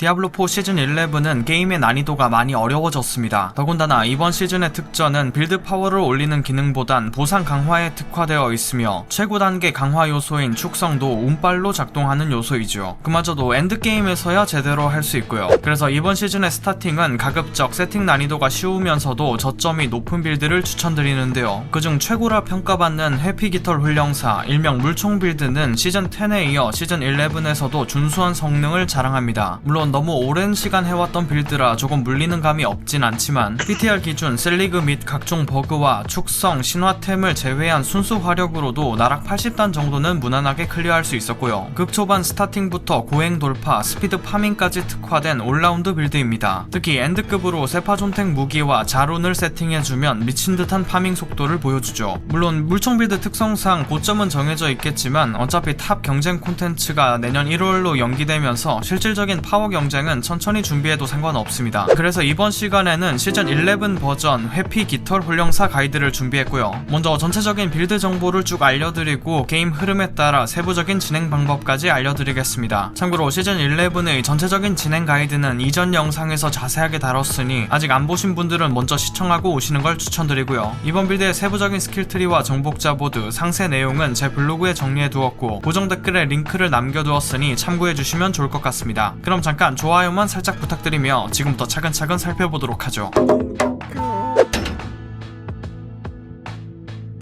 디아블로4 시즌 11은 게임의 난이도가 많이 어려워졌습니다. 더군다나 이번 시즌의 특전은 빌드 파워를 올리는 기능보단 보상 강화에 특화되어 있으며 최고 단계 강화 요소인 축성도 운빨로 작동하는 요소이죠. 그마저도 엔드게임에서야 제대로 할 수 있고요. 그래서 이번 시즌의 스타팅은 가급적 세팅 난이도가 쉬우면서도 저점이 높은 빌드를 추천드리는데요. 그중 최고라 평가받는 회피 깃털 훈령사, 일명 물총 빌드는 시즌 10에 이어 시즌 11에서도 준수한 성능을 자랑합니다. 물론 너무 오랜 시간 해왔던 빌드라 조금 물리는 감이 없진 않지만 PTR 기준 셀리그 및 각종 버그와 축성, 신화템을 제외한 순수 화력으로도 나락 80단 정도는 무난하게 클리어할 수 있었고요. 극초반 스타팅부터 고행 돌파, 스피드 파밍까지 특화된 올라운드 빌드입니다. 특히 엔드급으로 세파존택 무기와 자룬을 세팅해주면 미친 듯한 파밍 속도를 보여주죠. 물론 물총 빌드 특성상 고점은 정해져 있겠지만 어차피 탑 경쟁 콘텐츠가 내년 1월로 연기되면서 실질적인 파워 경 쟁은 천천히 준비해도 상관없습니다. 그래서 이번 시간에는 시즌 11 버전 회피 깃털 훈령사 가이드를 준비했고요. 먼저 전체적인 빌드 정보를 쭉 알려드리고 게임 흐름에 따라 세부적인 진행 방법까지 알려드리겠습니다. 참고로 시즌 11의 전체적인 진행 가이드는 이전 영상에서 자세하게 다뤘으니 아직 안 보신 분들은 먼저 시청하고 오시는 걸 추천드리고요. 이번 빌드의 세부적인 스킬트리와 정복자 보드, 상세 내용은 제 블로그에 정리해두었고 고정 댓글에 링크를 남겨두었으니 참고해주시면 좋을 것 같습니다. 그럼 잠깐 좋아요만 살짝 부탁드리며 지금부터 차근차근 살펴보도록 하죠.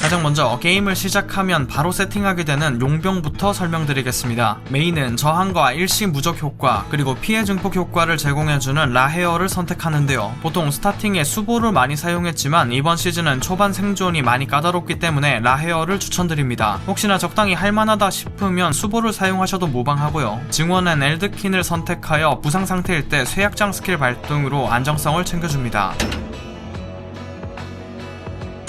가장 먼저 게임을 시작하면 바로 세팅하게 되는 용병부터 설명드리겠습니다. 메인은 저항과 일시 무적 효과 그리고 피해 증폭 효과를 제공해주는 라헤어를 선택하는데요. 보통 스타팅에 수보를 많이 사용했지만 이번 시즌은 초반 생존이 많이 까다롭기 때문에 라헤어를 추천드립니다. 혹시나 적당히 할만하다 싶으면 수보를 사용하셔도 무방하고요. 증원은 엘드킨을 선택하여 부상 상태일 때 쇠약장 스킬 발동으로 안정성을 챙겨줍니다.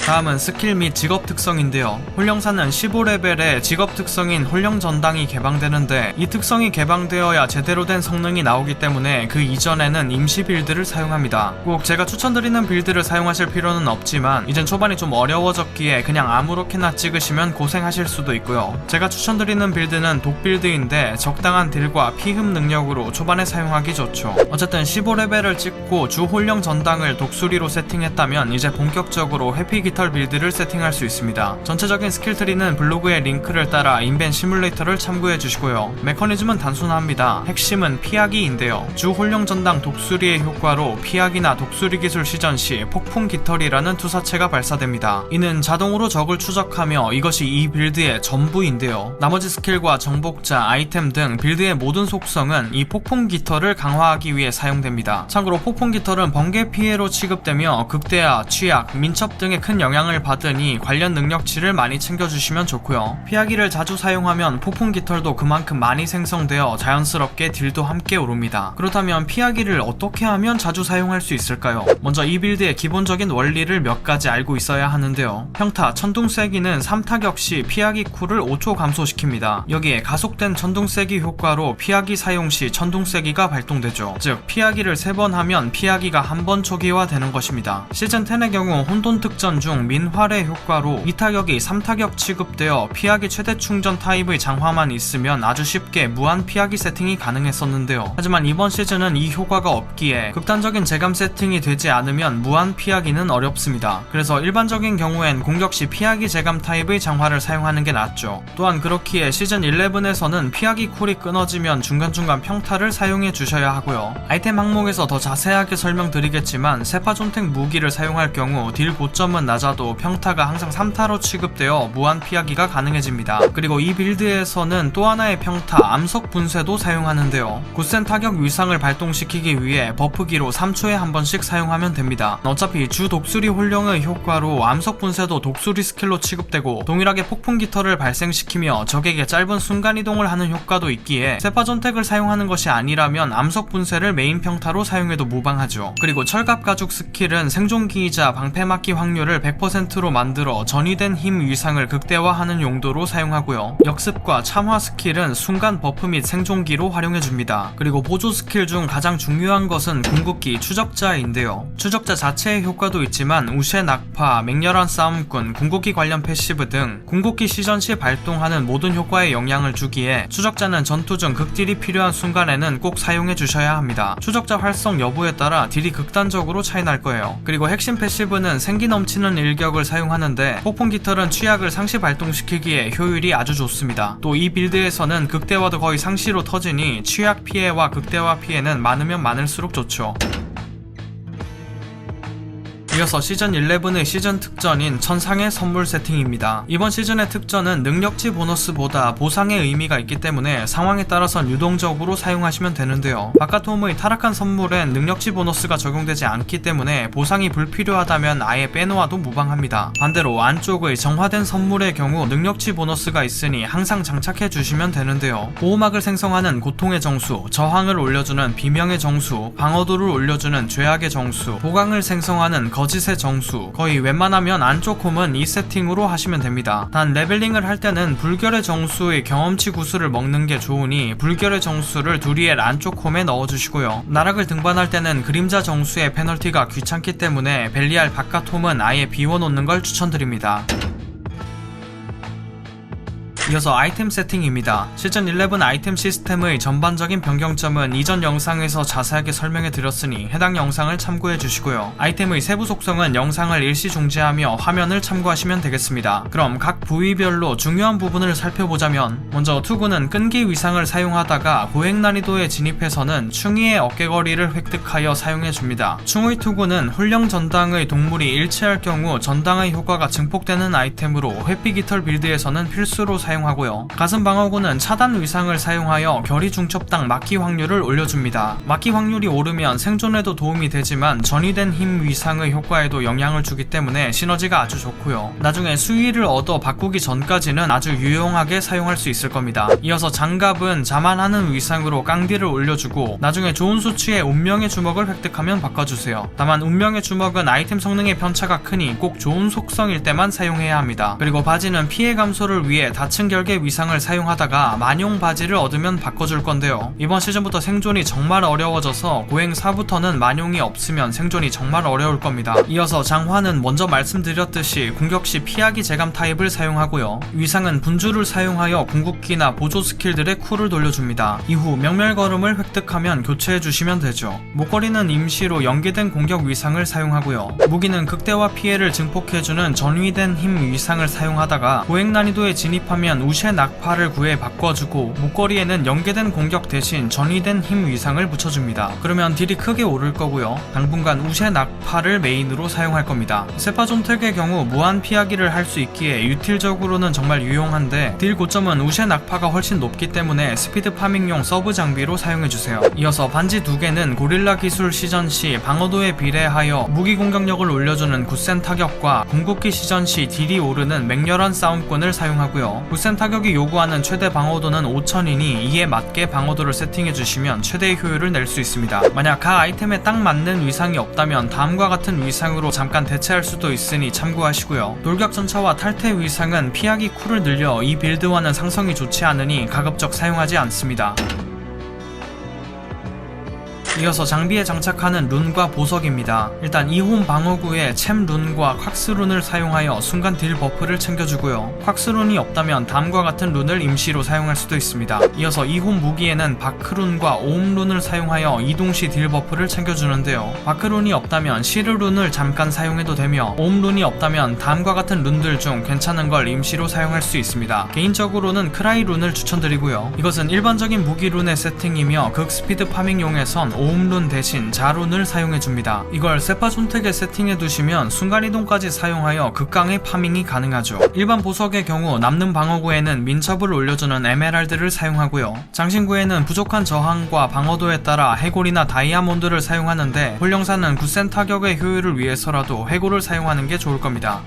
다음은 스킬 및 직업 특성인데요. 훈령사는 15레벨에 직업 특성인 훈령 전당이 개방되는데 이 특성이 개방되어야 제대로 된 성능이 나오기 때문에 그 이전에는 임시 빌드를 사용합니다. 꼭 제가 추천드리는 빌드를 사용하실 필요는 없지만 이젠 초반이 좀 어려워졌기에 그냥 아무렇게나 찍으시면 고생하실 수도 있고요. 제가 추천드리는 빌드는 독 빌드인데 적당한 딜과 피흡 능력으로 초반에 사용하기 좋죠. 어쨌든 15레벨을 찍고 주 훈령 전당을 독수리로 세팅했다면 이제 본격적으로 회피 깃털 빌드를 세팅할 수 있습니다. 전체적인 스킬 트리는 블로그의 링크를 따라 인벤 시뮬레이터를 참고해 주시고요. 메커니즘은 단순합니다. 핵심은 피하기인데요. 주 홀령 전당 독수리의 효과로 피하기나 독수리 기술 시전 시 폭풍 깃털이라는 투사체가 발사됩니다. 이는 자동으로 적을 추적하며 이것이 이 빌드의 전부인데요. 나머지 스킬과 정복자, 아이템 등 빌드의 모든 속성은 이 폭풍 깃털을 강화하기 위해 사용됩니다. 참고로 폭풍 깃털은 번개 피해로 취급되며 극대화, 취약, 민첩 등의 큰 영향을 받으니 관련 능력치를 많이 챙겨주시면 좋고요. 피하기를 자주 사용하면 폭풍 깃털도 그만큼 많이 생성되어 자연스럽게 딜도 함께 오릅니다. 그렇다면 피하기를 어떻게 하면 자주 사용할 수 있을까요? 먼저 이 빌드의 기본적인 원리를 몇 가지 알고 있어야 하는데요. 평타, 천둥 세기는 3타격 시 피하기 쿨을 5초 감소시킵니다. 여기에 가속된 천둥 세기 효과로 피하기 사용 시 천둥 세기가 발동되죠. 즉, 피하기를 3번 하면 피하기가 한 번 초기화 되는 것입니다. 시즌 10의 경우 혼돈 특전 중 민활의 효과로 2타격이 3타격 취급되어 피하기 최대 충전 타입의 장화만 있으면 아주 쉽게 무한 피하기 세팅이 가능했었는데요. 하지만 이번 시즌은 이 효과가 없기에 극단적인 재감 세팅이 되지 않으면 무한 피하기는 어렵습니다. 그래서 일반적인 경우엔 공격 시 피하기 재감 타입의 장화를 사용하는 게 낫죠. 또한 그렇기에 시즌 11에서는 피하기 쿨이 끊어지면 중간중간 평타를 사용해 주셔야 하고요. 아이템 항목에서 더 자세하게 설명드리겠지만 세파존택 무기를 사용할 경우 딜 고점은 낮 아도 평타가 항상 3타로 취급되어 무한 피하기가 가능해집니다. 그리고 이 빌드에서는 또 하나의 평타 암석 분쇄도 사용하는데요. 굳센 타격 위상을 발동시키기 위해 버프기로 3초에 한 번씩 사용하면 됩니다. 어차피 주 독수리 홀령의 효과로 암석 분쇄도 독수리 스킬로 취급되고 동일하게 폭풍 깃털을 발생시키며 적에게 짧은 순간 이동을 하는 효과도 있기에 세파 전택을 사용하는 것이 아니라면 암석 분쇄를 메인 평타로 사용해도 무방하죠. 그리고 철갑 가죽 스킬은 생존기이자 방패 맞기 확률을 100%로 만들어 전이된 힘 위상을 극대화하는 용도로 사용하고요. 역습과 참화 스킬은 순간 버프 및 생존기로 활용해줍니다. 그리고 보조 스킬 중 가장 중요한 것은 궁극기 추적자인데요. 추적자 자체의 효과도 있지만 우쉐 낙파, 맹렬한 싸움꾼, 궁극기 관련 패시브 등 궁극기 시전 시 발동하는 모든 효과에 영향을 주기에 추적자는 전투 중 극딜이 필요한 순간에는 꼭 사용해 주셔야 합니다. 추적자 활성 여부에 따라 딜이 극단적으로 차이 날 거예요. 그리고 핵심 패시브는 생기 넘치는 일격을 사용하는데 폭풍 깃털은 취약을 상시 발동시키기에 효율이 아주 좋습니다. 또 이 빌드에서는 극대화도 거의 상시로 터지니 취약 피해와 극대화 피해는 많으면 많을수록 좋죠. 이어서 시즌 11의 시즌 특전인 천상의 선물 세팅입니다. 이번 시즌의 특전은 능력치 보너스보다 보상의 의미가 있기 때문에 상황에 따라선 유동적으로 사용하시면 되는데요. 바깥홈의 타락한 선물엔 능력치 보너스가 적용되지 않기 때문에 보상이 불필요하다면 아예 빼놓아도 무방합니다. 반대로 안쪽의 정화된 선물의 경우 능력치 보너스가 있으니 항상 장착해 주시면 되는데요. 보호막을 생성하는 고통의 정수, 저항을 올려주는 비명의 정수, 방어도를 올려주는 죄악의 정수, 보강을 생성하는 거짓의 정수. 거의 웬만하면 안쪽 홈은 이 세팅으로 하시면 됩니다. 단 레벨링을 할 때는 불결의 정수의 경험치 구슬을 먹는 게 좋으니 불결의 정수를 두리엘 안쪽 홈에 넣어주시고요. 나락을 등반할 때는 그림자 정수의 페널티가 귀찮기 때문에 벨리알 바깥 홈은 아예 비워놓는 걸 추천드립니다 이어서 아이템 세팅입니다. 시즌 11 아이템 시스템의 전반적인 변경점은 이전 영상에서 자세하게 설명해 드렸으니 해당 영상을 참고해 주시고요. 아이템의 세부 속성은 영상을 일시 중지하며 화면을 참고하시면 되겠습니다. 그럼 각 부위별로 중요한 부분을 살펴보자면 먼저 투구는 끈기 위상을 사용하다가 고행 난이도에 진입해서는 충이의 어깨거리를 획득하여 사용해 줍니다. 충의 투구는 훈령 전당의 동물이 일치할 경우 전당의 효과가 증폭되는 아이템으로 회피 깃털 빌드에서는 필수로 사용 사용하고요. 가슴 방어구는 차단 위상을 사용하여 결이 중첩당 막기 확률을 올려줍니다. 막기 확률이 오르면 생존에도 도움이 되지만 전이된 힘 위상의 효과에도 영향을 주기 때문에 시너지가 아주 좋고요. 나중에 수위를 얻어 바꾸기 전까지는 아주 유용하게 사용할 수 있을 겁니다. 이어서 장갑은 자만하는 위상으로 깡디를 올려주고 나중에 좋은 수치의 운명의 주먹을 획득하면 바꿔주세요. 다만 운명의 주먹은 아이템 성능의 편차가 크니 꼭 좋은 속성일 때만 사용해야 합니다. 그리고 바지는 피해 감소를 위해 다층 결계 위상을 사용하다가 만용 바지를 얻으면 바꿔줄 건데요. 이번 시즌부터 생존이 정말 어려워져서 고행 4부터는 만용이 없으면 생존이 정말 어려울 겁니다. 이어서 장화는 먼저 말씀드렸듯이 공격 시 피하기 재감 타입을 사용하고요. 위상은 분주를 사용하여 궁극기나 보조 스킬들의 쿨을 돌려줍니다. 이후 명멸걸음을 획득하면 교체해 주시면 되죠. 목걸이는 임시로 연계된 공격 위상을 사용하고요. 무기는 극대화 피해를 증폭해주는 전위된 힘 위상을 사용하다가 고행 난이도에 진입하면 일단 우쉐 낙파를 구해 바꿔주고 목걸이에는 연계된 공격 대신 전이된 힘 위상을 붙여줍니다. 그러면 딜이 크게 오를 거고요. 당분간 우쉐 낙파를 메인으로 사용할 겁니다. 세파존 특의 경우 무한 피하기를 할 수 있기에 유틸적으로는 정말 유용한데 딜 고점은 우쉐 낙파가 훨씬 높기 때문에 스피드 파밍용 서브 장비로 사용해주세요. 이어서 반지 두 개는 고릴라 기술 시전 시 방어도에 비례하여 무기 공격력을 올려주는 굳센 타격과 궁극기 시전 시 딜이 오르는 맹렬한 싸움권을 사용하고요. 굳센 타격이 요구하는 최대 방어도는 5000이니 이에 맞게 방어도를 세팅해 주시면 최대의 효율을 낼 수 있습니다. 만약 각 아이템에 딱 맞는 위상이 없다면 다음과 같은 위상으로 잠깐 대체할 수도 있으니 참고하시고요. 돌격 전차와 탈퇴 위상은 피하기 쿨을 늘려 이 빌드와는 상성이 좋지 않으니 가급적 사용하지 않습니다. 이어서 장비에 장착하는 룬과 보석입니다. 일단 2홈 방어구에 챔 룬과 콱스 룬을 사용하여 순간 딜 버프를 챙겨주고요. 콱스 룬이 없다면 다음과 같은 룬을 임시로 사용할 수도 있습니다. 이어서 2홈 무기에는 바크 룬과 오음 룬을 사용하여 이동 시 딜 버프를 챙겨주는데요. 바크 룬이 없다면 시르 룬을 잠깐 사용해도 되며 오음 룬이 없다면 다음과 같은 룬들 중 괜찮은 걸 임시로 사용할 수 있습니다. 개인적으로는 크라이 룬을 추천드리고요. 이것은 일반적인 무기 룬의 세팅이며 극 스피드 파밍용에선 오음룬 대신 자룬을 사용해줍니다. 이걸 세파 손택에 세팅해두시면 순간이동까지 사용하여 극강의 파밍이 가능하죠. 일반 보석의 경우 남는 방어구에는 민첩을 올려주는 에메랄드를 사용하고요. 장신구에는 부족한 저항과 방어도에 따라 해골이나 다이아몬드를 사용하는데 홀령사는 굳센 타격의 효율을 위해서라도 해골을 사용하는 게 좋을 겁니다.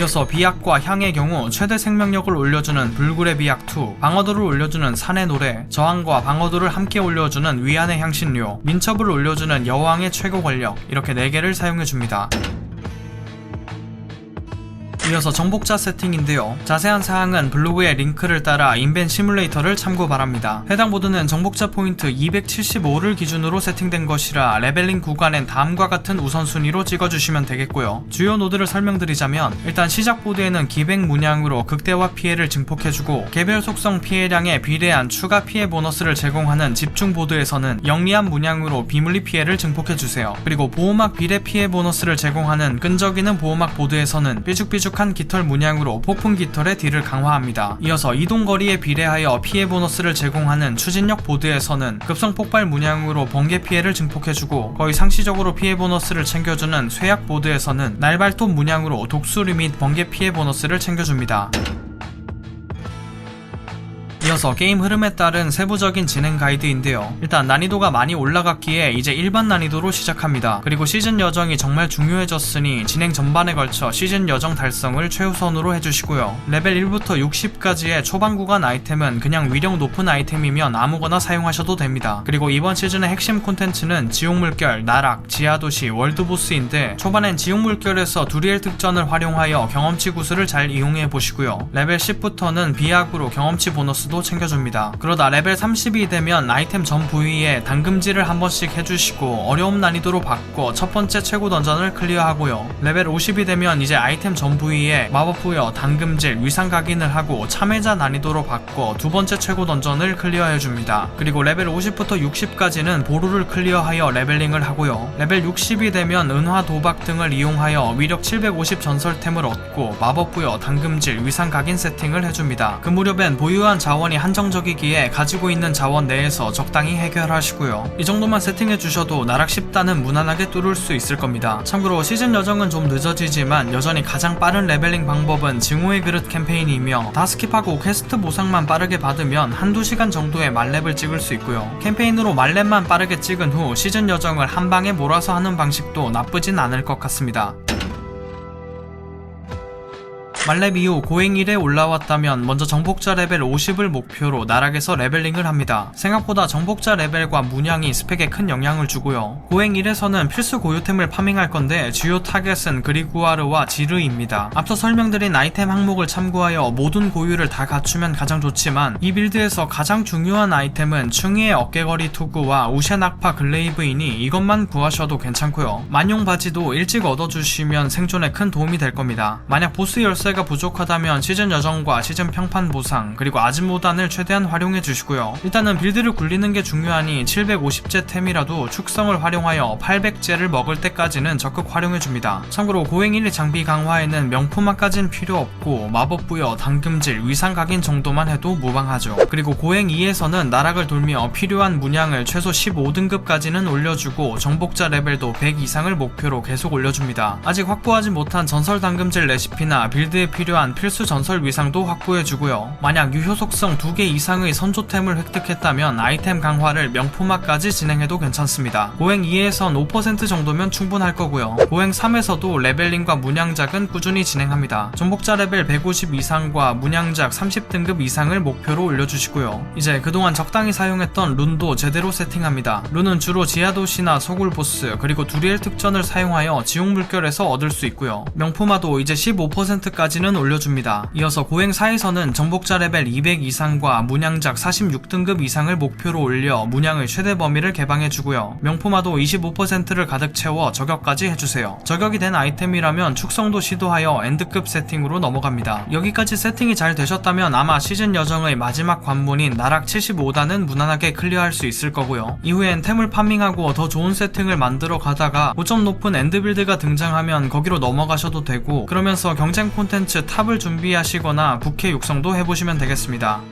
이어서 비약과 향의 경우 최대 생명력을 올려주는 불굴의 비약 2, 방어도를 올려주는 산의 노래, 저항과 방어도를 함께 올려주는 위안의 향신료, 민첩을 올려주는 여왕의 최고 권력 이렇게 4개를 사용해줍니다. 이어서 정복자 세팅인데요. 자세한 사항은 블로그의 링크를 따라 인벤 시뮬레이터를 참고 바랍니다. 해당 보드는 정복자 포인트 275를 기준으로 세팅된 것이라 레벨링 구간엔 다음과 같은 우선순위로 찍어주시면 되겠고요. 주요 노드를 설명드리자면 일단 시작 보드에는 기백 문양으로 극대화 피해를 증폭해주고 개별 속성 피해량에 비례한 추가 피해 보너스를 제공하는 집중 보드에서는 영리한 문양으로 비물리 피해를 증폭해주세요. 그리고 보호막 비례 피해 보너스를 제공하는 끈적이는 보호막 보드에서는 삐죽삐죽 한 깃털 문양으로 폭풍 깃털의 딜을 강화합니다. 이어서 이동 거리에 비례하여 피해 보너스를 제공하는 추진력 보드에서는 급성 폭발 문양으로 번개 피해를 증폭해주고 거의 상시적으로 피해 보너스를 챙겨주는 쇠약 보드에서는 날발톱 문양으로 독수리 및 번개 피해 보너스를 챙겨줍니다. 이어서 게임 흐름에 따른 세부적인 진행 가이드인데요. 일단 난이도가 많이 올라갔기에 이제 일반 난이도로 시작합니다. 그리고 시즌 여정이 정말 중요해졌으니 진행 전반에 걸쳐 시즌 여정 달성을 최우선으로 해주시고요. 레벨 1부터 60까지의 초반 구간 아이템은 그냥 위력 높은 아이템이면 아무거나 사용하셔도 됩니다. 그리고 이번 시즌의 핵심 콘텐츠는 지옥물결, 나락, 지하도시, 월드보스인데 초반엔 지옥물결에서 두리엘 특전을 활용하여 경험치 구슬을 잘 이용해 보시고요. 레벨 10부터는 비약으로 경험치 보너스 보 챙겨줍니다. 그러다 레벨 30이 되면 아이템 전 부위에 당금질을 한 번씩 해주시고 어려움 난이도로 바꿔 첫 번째 최고 던전을 클리어하고요. 레벨 50이 되면 이제 아이템 전 부위에 마법 부여, 당금질, 위상 각인을 하고 참여자 난이도로 바꿔 두 번째 최고 던전을 클리어해줍니다. 그리고 레벨 50부터 60까지는 보루를 클리어하여 레벨링을 하고요. 레벨 60이 되면 은화 도박 등을 이용하여 위력 750 전설템을 얻고 마법 부여, 당금질, 위상 각인 세팅을 해줍니다. 그 무렵엔 보유한 자원 자원이 한정적이기에 가지고 있는 자원 내에서 적당히 해결하시고요. 이 정도만 세팅해 주셔도 나락 10단은 무난하게 뚫을 수 있을 겁니다. 참고로 시즌 여정은 좀 늦어지지만 여전히 가장 빠른 레벨링 방법은 증오의 그릇 캠페인이며 다 스킵하고 퀘스트 보상만 빠르게 받으면 한두 시간 정도의 말렙을 찍을 수 있고요. 캠페인으로 말렙만 빠르게 찍은 후 시즌 여정을 한 방에 몰아서 하는 방식도 나쁘진 않을 것 같습니다. 말렙 이후 고행 1에 올라왔다면 먼저 정복자 레벨 50을 목표로 나락에서 레벨링을 합니다. 생각보다 정복자 레벨과 문양이 스펙에 큰 영향을 주고요. 고행 1에서는 필수 고유템을 파밍할 건데 주요 타겟은 그리구아르와 지르입니다. 앞서 설명드린 아이템 항목을 참고하여 모든 고유를 다 갖추면 가장 좋지만 이 빌드에서 가장 중요한 아이템은 충이의 어깨거리 투구와 우셴 악파 글레이브이니 이것만 구하셔도 괜찮고요. 만용 바지도 일찍 얻어주시면 생존에 큰 도움이 될 겁니다. 만약 보스 열쇠 열쇠가 부족하다면 시즌 여정과 시즌 평판 보상 그리고 아즈모단을 최대한 활용해 주시고요. 일단은 빌드를 굴리는 게 중요하니 750제 템이라도 축성을 활용하여 800제를 먹을 때까지는 적극 활용해 줍니다. 참고로 고행 1리 장비 강화에는 명품화까진 필요 없고 마법 부여, 당금질, 위상 각인 정도만 해도 무방하죠. 그리고 고행 2에서는 나락을 돌며 필요한 문양을 최소 15등급까지는 올려주고 정복자 레벨도 100 이상을 목표로 계속 올려줍니다. 아직 확보하지 못한 전설 당금질 레시피나 빌드 빌 필요한 필수 전설 위상도 확보해주고요. 만약 유효 속성 2개 이상의 선조템을 획득했다면 아이템 강화를 명품화까지 진행해도 괜찮습니다. 고행 2에선 5% 정도면 충분할 거고요. 고행 3에서도 레벨링과 문양작은 꾸준히 진행합니다. 전복자 레벨 150 이상과 문양작 30등급 이상을 목표로 올려주시고요. 이제 그동안 적당히 사용했던 룬도 제대로 세팅합니다. 룬은 주로 지하도시나 소굴 보스 그리고 두리엘 특전을 사용하여 지옥 물결에서 얻을 수 있고요. 명품화도 이제 15%까지 까지는 올려줍니다. 이어서 고행 4에서는 정복자 레벨 200 이상과 문양작 46등급 이상을 목표로 올려 문양의 최대 범위를 개방해주고요. 명품화도 25%를 가득 채워 저격까지 해주세요. 저격이 된 아이템이라면 축성도 시도하여 엔드급 세팅으로 넘어갑니다. 여기까지 세팅이 잘 되셨다면 아마 시즌 여정의 마지막 관문인 나락 75단은 무난하게 클리어할 수 있을 거고요. 이후엔 템을 파밍하고 더 좋은 세팅을 만들어 가다가 고점 높은 엔드 빌드가 등장하면 거기로 넘어가셔도 되고 그러면서 경쟁 콘텐츠 탑을 준비하시거나 국회 육성도 해보시면 되겠습니다.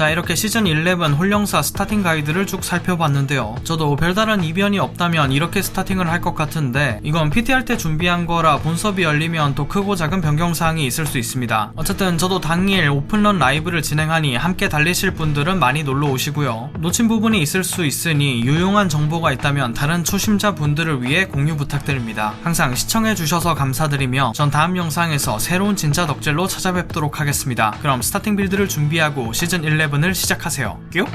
자 이렇게 시즌 11 홀령사 스타팅 가이드를 쭉 살펴봤는데요. 저도 별다른 이변이 없다면 이렇게 스타팅을 할 것 같은데 이건 PTR 때 준비한 거라 본섭이 열리면 또 크고 작은 변경사항이 있을 수 있습니다. 어쨌든 저도 당일 오픈런 라이브를 진행하니 함께 달리실 분들은 많이 놀러 오시고요. 놓친 부분이 있을 수 있으니 유용한 정보가 있다면 다른 초심자 분들을 위해 공유 부탁드립니다. 항상 시청해주셔서 감사드리며 전 다음 영상에서 새로운 진짜 덕질로 찾아뵙도록 하겠습니다. 그럼 스타팅 빌드를 준비하고 시즌 11을 시작하세요. 뀨